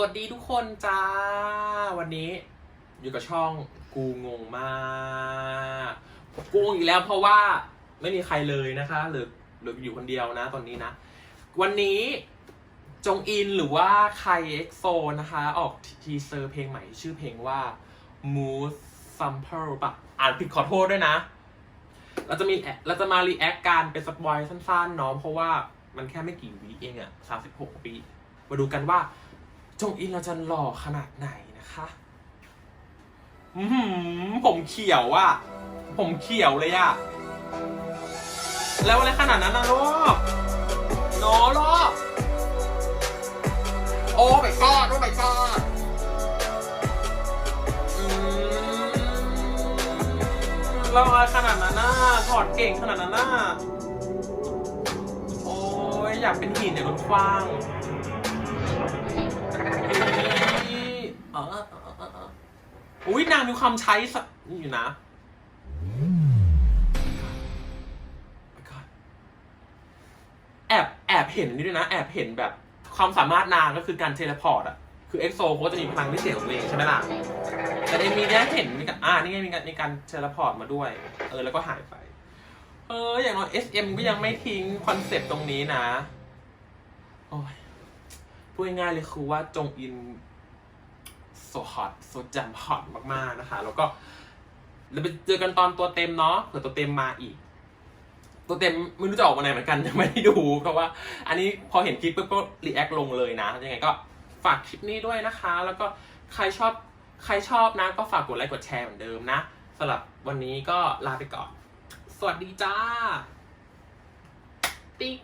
วัสดีทุกคนจ้า วันนี้อยู่กับช่องกูงงมากกูงงอีกแล้วเพราะว่าไม่มีใครเลยนะคะหรือหรืออยู่คนเดียวนะตอนนี้นะ วันนี้จงอินหรือว่าใครเอ็กโซนะคะ ออกทีเซอร์เพลงใหม่ชื่อเพลงว่า Mood Sample ปะอ่านผิดขอโทษด้วยนะ เราจะมีเราจะมารีแอคการเป็นสปอยสั้นๆเนาะเพราะว่ามันแค่ไม่กี่วิเองอะสามสิบหกปี มาดูกันว่า จงอินเราจะหล่อขนาดไหนนะคะอือหือผมเขียวอะผมเขียวเลยอะแล้วอะไรขนาดนั้นนะลูกโนลูกโอ้ my god โอ้ my god อืมเราอะไรขนาดนั้นน่ะถอดเก่งขนาดนั้นน่ะโอ้ยอยากเป็นหินเนี่ยรถกว้าง ออเออเออเออเอออุ้ยนางมีความใช้สนี่อยู่นะ Oh my God แอบแอบเห็นนี่ด้วยนะ แอบเห็นแบบความสามารถนางก็คือการเทเลพอร์ตอะคือเอ็กโซเขาก็จะมีพลังพิเศษของตัวเองใช่ไหมล่ะ แต่ในมีเนี้ยเห็นมีการอ่านี่ไงมีการมีการเทเลพอร์ตมาด้วย เออแล้วก็หายไป เออ อย่างน้อย SM ก็ยังไม่ทิ้งคอนเซปต์ตรงนี้นะ โอ้ยพูดง่ายๆเลยคือว่าจงอิน so hot so jam hot มากๆนะคะ แล้วก็เราไปเจอกันตอนตัวเต็มเนาะเผื่อตัวเต็มมาอีก ตัวเต็มไม่รู้จะออกมาไหนเหมือนกันยังไม่ได้ดู เพราะว่า อันนี้พอเห็นคลิปปุ๊บก็รีแอคลงเลยนะยังไงก็ฝากคลิปนี้ด้วยนะคะ แล้วก็ใครชอบใครชอบนะ ก็ฝากกดไลค์กดแชร์เหมือนเดิมนะสำหรับวันนี้ก็ลาไปก่อน สวัสดีจ้า ติ๊ก